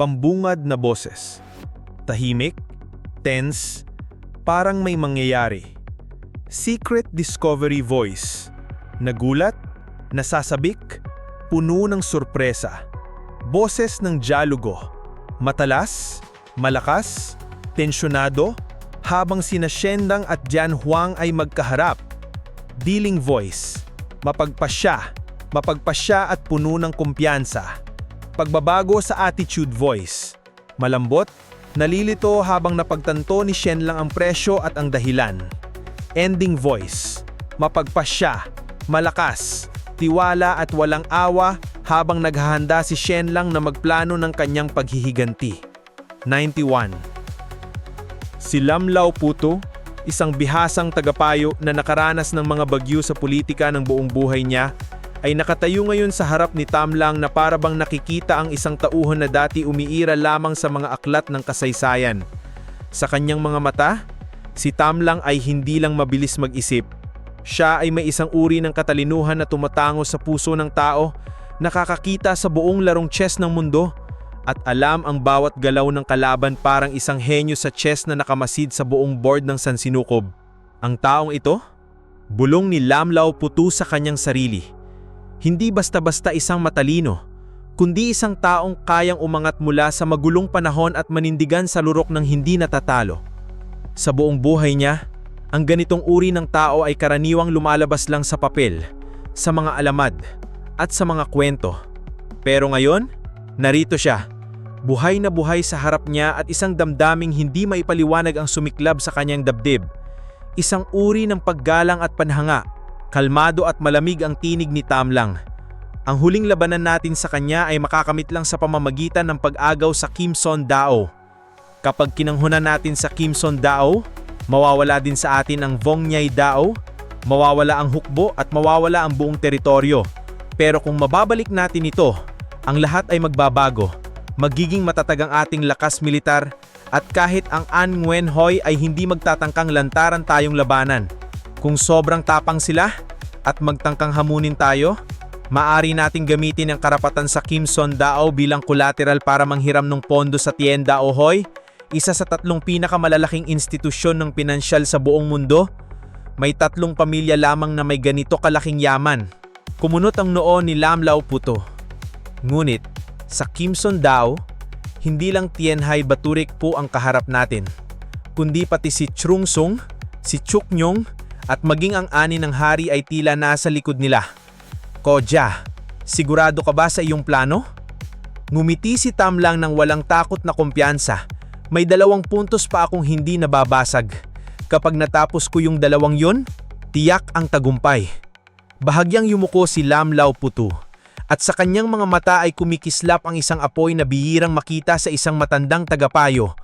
pambungad na boses. Tahimik, tense, parang may mangyayari. Secret discovery voice. Nagulat, nasasabik, puno ng sorpresa. Boses ng dialogo. Matalas, malakas, tensyonado, habang sina Shendang at Jian Huang ay magkaharap. Dealing voice. Mapagpasya, mapagpasya at puno ng kumpiyansa. Pagbabago sa attitude voice. Malambot, nalilito habang napagtanto ni Shen lang ang presyo at ang dahilan. Ending voice. Mapagpasya, malakas, tiwala at walang awa habang naghahanda si Shen lang na magplano ng kanyang paghihiganti. 91. Si Lamlao Puto, isang bihasang tagapayo na nakaranas ng mga bagyo sa politika ng buong buhay niya, ay nakatayo ngayon sa harap ni Tamlang na parabang nakikita ang isang tauhan na dati umiira lamang sa mga aklat ng kasaysayan. Sa kanyang mga mata, si Tamlang ay hindi lang mabilis mag-isip. Siya ay may isang uri ng katalinuhan na tumatango sa puso ng tao, nakakakita sa buong larong chess ng mundo, at alam ang bawat galaw ng kalaban parang isang henyo sa chess na nakamasid sa buong board ng sansinukob. Ang taong ito? Bulong ni Lamlao puto sa kanyang sarili. Hindi basta-basta isang matalino, kundi isang taong kayang umangat mula sa magulong panahon at manindigan sa lurok ng hindi natatalo. Sa buong buhay niya, ang ganitong uri ng tao ay karaniwang lumalabas lang sa papel, sa mga alamad, at sa mga kwento. Pero ngayon, narito siya. Buhay na buhay sa harap niya at isang damdaming hindi maipaliwanag ang sumiklab sa kanyang dabdib. Isang uri ng paggalang at panhanga, kalmado at malamig ang tinig ni Tamlang. Ang huling labanan natin sa kanya ay makakamit lang sa pamamagitan ng pag-agaw sa Kimson Dao. Kapag kinanghunan natin sa Kimson Dao, mawawala din sa atin ang Vongyay Dao, mawawala ang hukbo at mawawala ang buong teritoryo. Pero kung mababalik natin ito, ang lahat ay magbabago. Magiging matatag ang ating lakas militar at kahit ang An Nguyen Hoy ay hindi magtatangkang lantaran tayong labanan. Kung sobrang tapang sila at magtangkang hamunin tayo, maari nating gamitin ang karapatan sa Kimson Dao bilang collateral para manghiram ng pondo sa Tienda Ohoy, isa sa tatlong pinakamalalaking institusyon ng pinansyal sa buong mundo. May tatlong pamilya lamang na may ganito kalaking yaman. Kumunot ang noo ni Lamlao Puto. Ngunit, sa Kimson Dao, hindi lang Tienhay Baturik po ang kaharap natin, kundi pati si Trung Sung, si Chuk Nyong, at maging ang ani ng hari ay tila nasa likod nila. Koja, sigurado ka ba sa iyong plano? Ngumiti si Tam lang ng walang takot na kumpiyansa. May dalawang puntos pa akong hindi nababasag. Kapag natapos ko yung dalawang yun, tiyak ang tagumpay. Bahagyang yumuko si Lam Lao Putu. At sa kanyang mga mata ay kumikislap ang isang apoy na bihirang makita sa isang matandang tagapayo.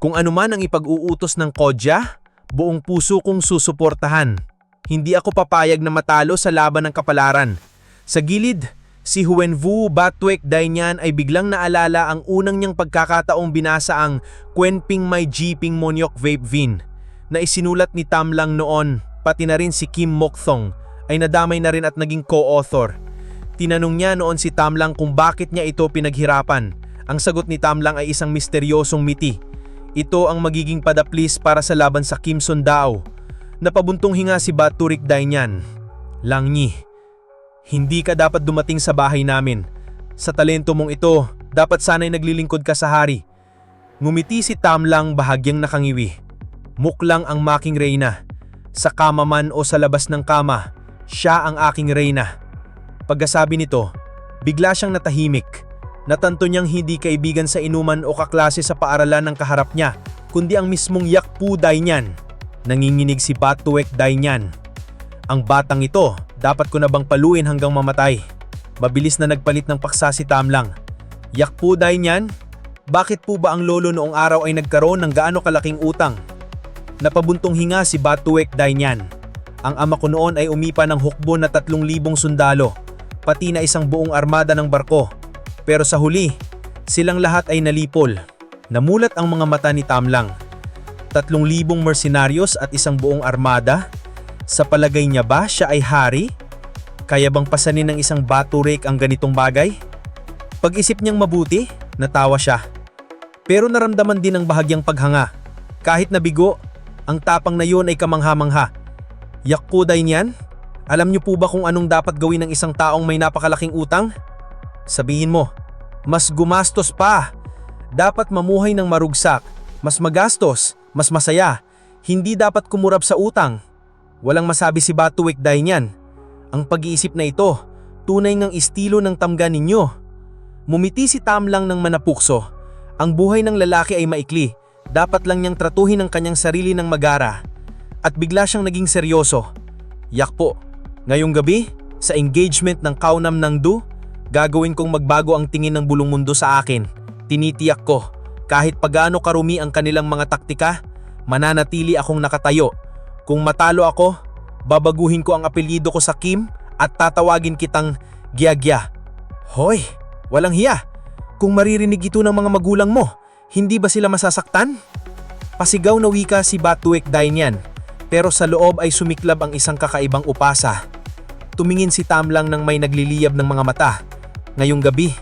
Kung anuman ang ipag-uutos ng Kodya, buong puso kong susuportahan. Hindi ako papayag na matalo sa laban ng kapalaran. Sa gilid, si Huenvu Batwek Dainyan ay biglang naalala ang unang niyang pagkakataong binasa ang Kwenping Mai Jiping Monyok Vape Vin na isinulat ni Tam lang noon, pati na rin si Kim Mokthong ay nadamay na rin at naging co-author. Tinanong niya noon si Tamlang kung bakit niya ito pinaghirapan. Ang sagot ni Tamlang ay isang misteryosong miti. Ito ang magiging padaplis para sa laban sa Kimson Dao. Napabuntong hinga si Baturik Dainyan. Langyi, hindi ka dapat dumating sa bahay namin. Sa talento mong ito, dapat sana'y naglilingkod ka sa hari. Ngumiti si Tamlang bahagyang nakangiwi. Muklang ang making reyna. Sa kama man o sa labas ng kama, siya ang aking reyna. Pagkasabi nito, bigla siyang natahimik. Natanto niyang hindi kaibigan sa inuman o kaklase sa paaralan ng kaharap niya, kundi ang mismong yakpu niyan. Nanginginig si Batuwek niyan. Ang batang ito, dapat ko na bang paluin hanggang mamatay? Mabilis na nagpalit ng paksa si Tamlang. Yakpu niyan? Bakit po ba ang lolo noong araw ay nagkaroon ng gaano kalaking utang? Napabuntong hinga si Batuwek niyan. Ang ama ko noon ay umipa ng hukbo na 3,000 sundalo pati na isang buong armada ng barko. Pero sa huli, silang lahat ay nalipol. Namulat ang mga mata ni Tamlang. Tatlong libong mercenaryos at isang buong armada? Sa palagay niya ba siya ay hari? Kaya bang pasanin ng isang baturik ang ganitong bagay? Pag-isip niyang mabuti, natawa siya. Pero naramdaman din ang bahagyang paghanga. Kahit nabigo, ang tapang na yun ay kamangha-mangha. Yakuday niyan? Alam niyo po ba kung anong dapat gawin ng isang taong may napakalaking utang? Sabihin mo, mas gumastos pa. Dapat mamuhay ng marugsak, mas magastos, mas masaya. Hindi dapat kumurap sa utang. Walang masabi si Batuwek dahil niyan. Ang pag-iisip na ito, tunay ngang estilo ng tamga ninyo. Mumiti si Tam lang ng manapukso. Ang buhay ng lalaki ay maikli. Dapat lang niyang tratuhin ang kanyang sarili ng magara. At bigla siyang naging seryoso. Yak po, ngayong gabi, sa engagement ng kaunam ng Du, gagawin kong magbago ang tingin ng bulong mundo sa akin. Tinitiyak ko, kahit pagano karumi ang kanilang mga taktika, mananatili akong nakatayo. Kung matalo ako, babaguhin ko ang apelyido ko sa Kim at tatawagin kitang Gyagya. Hoy, walang hiya. Kung maririnig ito ng mga magulang mo, hindi ba sila masasaktan? Pasigaw na wika si Batuek Dainyan, pero sa loob ay sumiklab ang isang kakaibang upasa. Tumingin si Tam lang ng may nagliliyab ng mga mata. Ngayong gabi,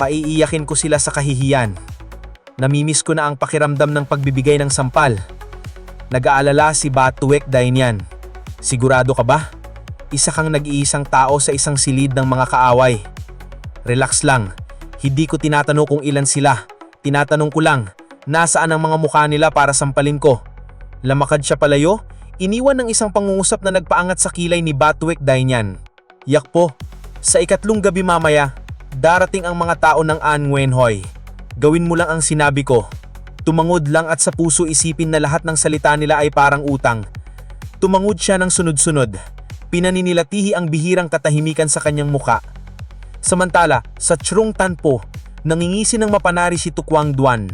paiiyakin ko sila sa kahihiyan. Namimiss ko na ang pakiramdam ng pagbibigay ng sampal. Nag-aalala si Batuek Dainyan. Sigurado ka ba? Isa kang nag-iisang tao sa isang silid ng mga kaaway. Relax lang. Hindi ko tinatanong kung ilan sila. Tinatanong ko lang, nasaan ang mga mukha nila para sampalin ko? Lamakad siya palayo, iniwan ng isang pangungusap na nagpaangat sa kilay ni Batuek Dainyan. Yak po, sa ikatlong gabi mamaya, darating ang mga tao ng An Wenhoy. Gawin mo lang ang sinabi ko. Tumangod lang at sa puso isipin na lahat ng salita nila ay parang utang. Tumangod siya ng sunod-sunod. Pinaninilatihi ang bihirang katahimikan sa kanyang muka. Samantala, sa Trung Tanpo, nangingisi ng mapanari si Tukwang Duan.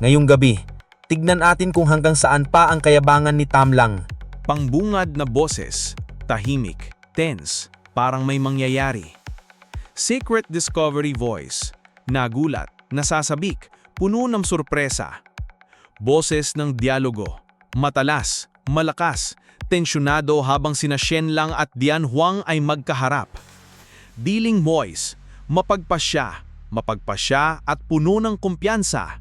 Ngayong gabi, tignan atin kung hanggang saan pa ang kayabangan ni Tamlang. Pangbungad na boses, tahimik, tense, parang may mangyayari. Secret Discovery Voice, nagulat, nasasabik, puno ng sorpresa. Boses ng dialogo, matalas, malakas, tensyonado habang sina Shen Lang at Dian Huang ay magkaharap. Dealing voice, mapagpasya, mapagpasya at puno ng kumpiyansa.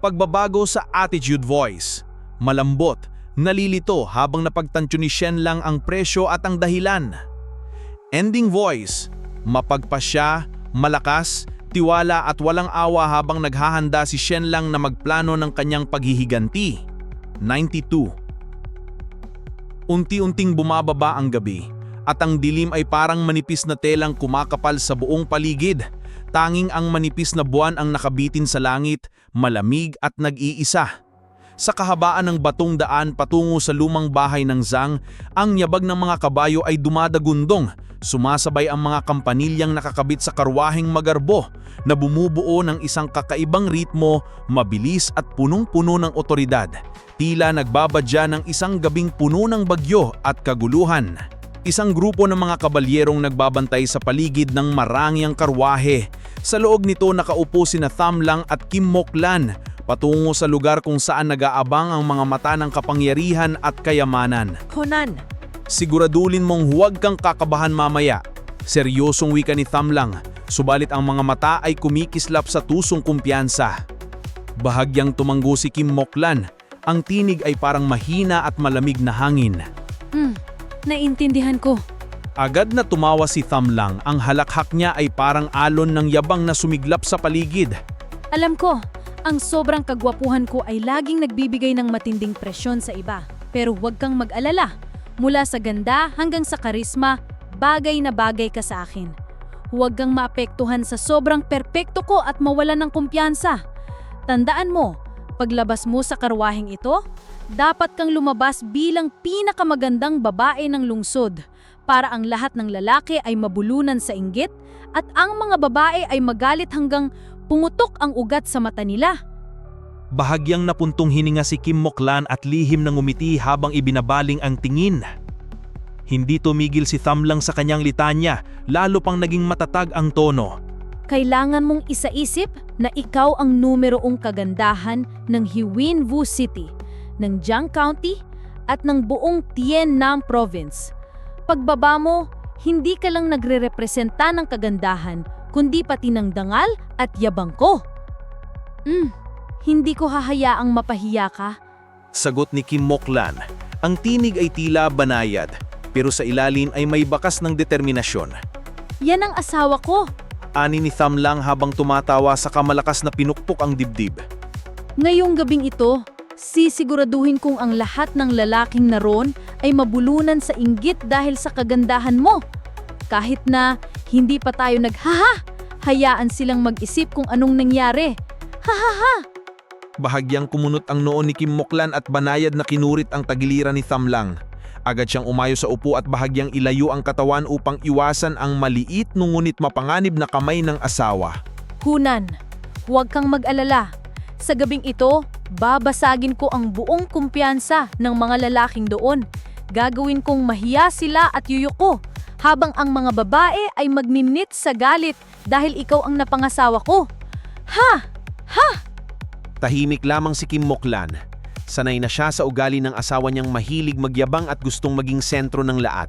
Pagbabago sa attitude voice, malambot, nalilito habang napagtansyo ni Shen lang ang presyo at ang dahilan. Ending voice, mapagpasya, malakas, tiwala at walang awa habang naghahanda si Shen lang na magplano ng kanyang paghihiganti. 92. Unti-unting bumababa ang gabi at ang dilim ay parang manipis na telang kumakapal sa buong paligid. Tanging ang manipis na buwan ang nakabitin sa langit, malamig at nag-iisa. Sa kahabaan ng batong daan patungo sa lumang bahay ng Zhang, ang yabag ng mga kabayo ay dumadagundong. Sumasabay ang mga kampanilyang nakakabit sa karwaheng magarbo na bumubuo ng isang kakaibang ritmo, mabilis at punong-puno ng otoridad. Tila nagbabadya ng isang gabing puno ng bagyo at kaguluhan. Isang grupo ng mga kabalyerong nagbabantay sa paligid ng marangyang karwahe. Sa loob nito nakaupo sina Tham Lang at Kim Moklan patungo sa lugar kung saan nag-aabang ang mga mata ng kapangyarihan at kayamanan. Honan, Siguradulin mong huwag kang kakabahan mamaya. Seryosong wika ni Tham Lang, subalit ang mga mata ay kumikislap sa tusong kumpiyansa. Bahagyang tumanggo si Kim Moklan, ang tinig ay parang mahina at malamig na hangin. hmm, naintindihan ko. Agad na tumawa si Tham Lang, ang halakhak niya ay parang alon ng yabang na sumiglap sa paligid. Alam ko, ang sobrang kagwapuhan ko ay laging nagbibigay ng matinding presyon sa iba. Pero huwag kang mag-alala. Mula sa ganda hanggang sa karisma, bagay na bagay ka sa akin. Huwag kang maapektuhan sa sobrang perpekto ko at mawalan ng kumpiyansa. Tandaan mo, paglabas mo sa karwaheng ito, dapat kang lumabas bilang pinakamagandang babae ng lungsod para ang lahat ng lalaki ay mabulunan sa inggit at ang mga babae ay magalit hanggang pumutok ang ugat sa mata nila. Bahagyang napuntong hininga si Kim Moklan at lihim ng umiti habang ibinabaling ang tingin. Hindi tumigil si Tham Lang sa kanyang litanya, lalo pang naging matatag ang tono. Kailangan mong isaisip na ikaw ang numeroong kagandahan ng Huinwu City, ng Jiang County at ng buong Tien Nam Province. Pagbaba mo, hindi ka lang nagre-representa ng kagandahan, kundi pati ng dangal at yabang ko. Mm, Hindi ko hahayaang mapahiya ka. Sagot ni Kim Moklan. Ang tinig ay tila banayad, pero sa ilalim ay may bakas ng determinasyon. Yan ang asawa ko. Ani ni Tham lang habang tumatawa sa kamalakas na pinukpok ang dibdib. Ngayong gabing ito, sisiguraduhin kong ang lahat ng lalaking naroon ay mabulunan sa inggit dahil sa kagandahan mo. Kahit na hindi pa tayo naghaha, hayaan silang mag-isip kung anong nangyari. Hahaha! Bahagyang kumunot ang noo ni Kim Moklan at banayad na kinurit ang tagiliran ni Tham lang. Agad siyang umayo sa upo at bahagyang ilayo ang katawan upang iwasan ang maliit ngunit mapanganib na kamay ng asawa. Hunan, huwag kang mag-alala. Sa gabing ito, babasagin ko ang buong kumpiyansa ng mga lalaking doon. Gagawin kong mahiya sila at yuyuko, habang ang mga babae ay magninit sa galit dahil ikaw ang napangasawa ko. Ha! Tahimik lamang si Kim Moklan. Sanay na siya sa ugali ng asawa niyang mahilig magyabang at gustong maging sentro ng lahat.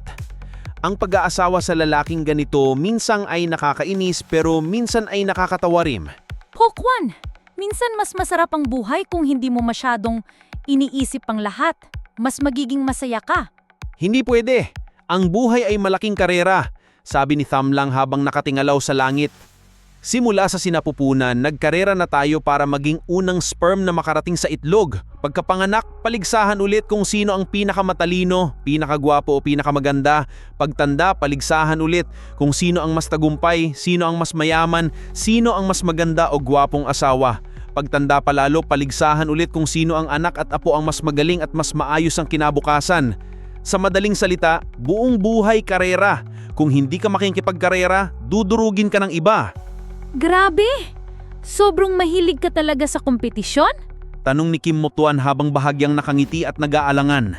Ang pag-aasawa sa lalaking ganito minsang ay nakakainis pero minsan ay nakakatawa rin. Hokwan, minsan mas masarap ang buhay kung hindi mo masyadong iniisip ang lahat. Mas magiging masaya ka. Hindi pwede. Ang buhay ay malaking karera, sabi ni Tham lang habang nakatingalaw sa langit. Simula sa sinapupunan, nagkarera na tayo para maging unang sperm na makarating sa itlog. Pagkapanganak, paligsahan ulit kung sino ang pinakamatalino, pinakagwapo o pinakamaganda. Pagtanda, paligsahan ulit kung sino ang mas tagumpay, sino ang mas mayaman, sino ang mas maganda o gwapong asawa. Pagtanda palalo, paligsahan ulit kung sino ang anak at apo ang mas magaling at mas maayos ang kinabukasan. Sa madaling salita, buong buhay karera. Kung hindi ka makikipagkarera, dudurugin ka ng iba. Grabe! Sobrang mahilig ka talaga sa kompetisyon? Tanong ni Kim Motuan habang bahagyang nakangiti at nag-aalangan.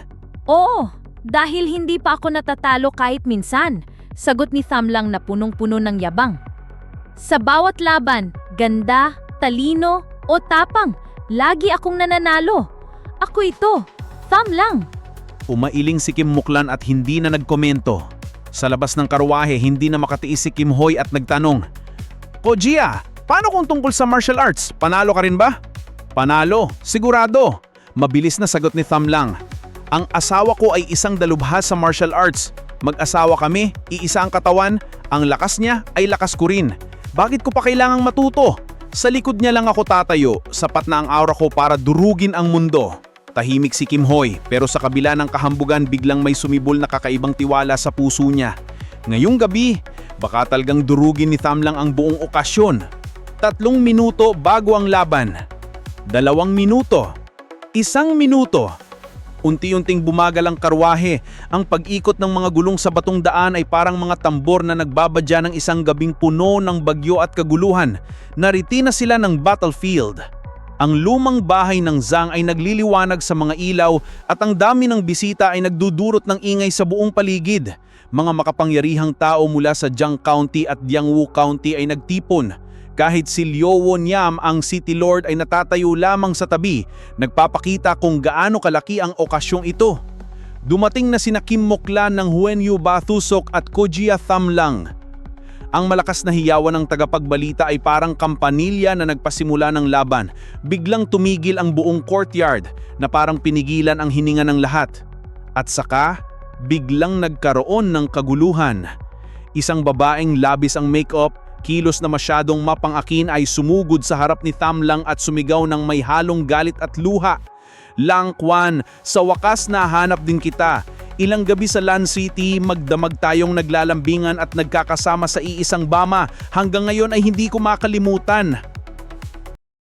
Oo, dahil hindi pa ako natatalo kahit minsan. Sagot ni Tham lang na punong-puno ng yabang. Sa bawat laban, ganda, talino, o tapang, lagi akong nananalo. Ako ito, Tham lang. Umailing si Kim Muklan at hindi na nagkomento. Sa labas ng karwahe, hindi na makatiis si Kim Hoy at nagtanong, O Gia, paano kung tungkol sa martial arts? Panalo ka rin ba? Panalo, sigurado. Mabilis na sagot ni Tham lang. Ang asawa ko ay isang dalubhas sa martial arts. Mag-asawa kami, iisa ang katawan, ang lakas niya ay lakas ko rin. Bakit ko pa kailangang matuto? Sa likod niya lang ako tatayo, sapat na ang aura ko para durugin ang mundo. Tahimik si Kim Hoy, pero sa kabila ng kahambugan biglang may sumibol na kakaibang tiwala sa puso niya. Ngayong gabi, baka talagang durugin ni Tham lang ang buong okasyon. Tatlong minuto bago ang laban. Dalawang minuto. Isang minuto. Unti-unting bumagal ang karwahe. Ang pag-ikot ng mga gulong sa batong daan ay parang mga tambor na nagbabadya ng isang gabing puno ng bagyo at kaguluhan. Nariti na sila ng battlefield. Ang lumang bahay ng Zhang ay nagliliwanag sa mga ilaw at ang dami ng bisita ay nagdudurot ng ingay sa buong paligid. Mga makapangyarihang tao mula sa Jiang County at Jiangwu County ay nagtipon. Kahit si Liu Wonyam ang City Lord ay natatayo lamang sa tabi, nagpapakita kung gaano kalaki ang okasyong ito. Dumating na sina Kim Moklan ng Huenyu Bathusok at Kojia Thamlang. Ang malakas na hiyawan ng tagapagbalita ay parang kampanilya na nagpasimula ng laban. Biglang tumigil ang buong courtyard na parang pinigilan ang hininga ng lahat. At saka, biglang nagkaroon ng kaguluhan. Isang babaeng labis ang makeup, kilos na masyadong mapangakin ay sumugod sa harap ni Tham Lang at sumigaw ng may halong galit at luha. Lang Kwan, sa wakas nahanap din kita. Ilang gabi sa Lan City, magdamag tayong naglalambingan at nagkakasama sa iisang bama. Hanggang ngayon ay hindi ko makalimutan.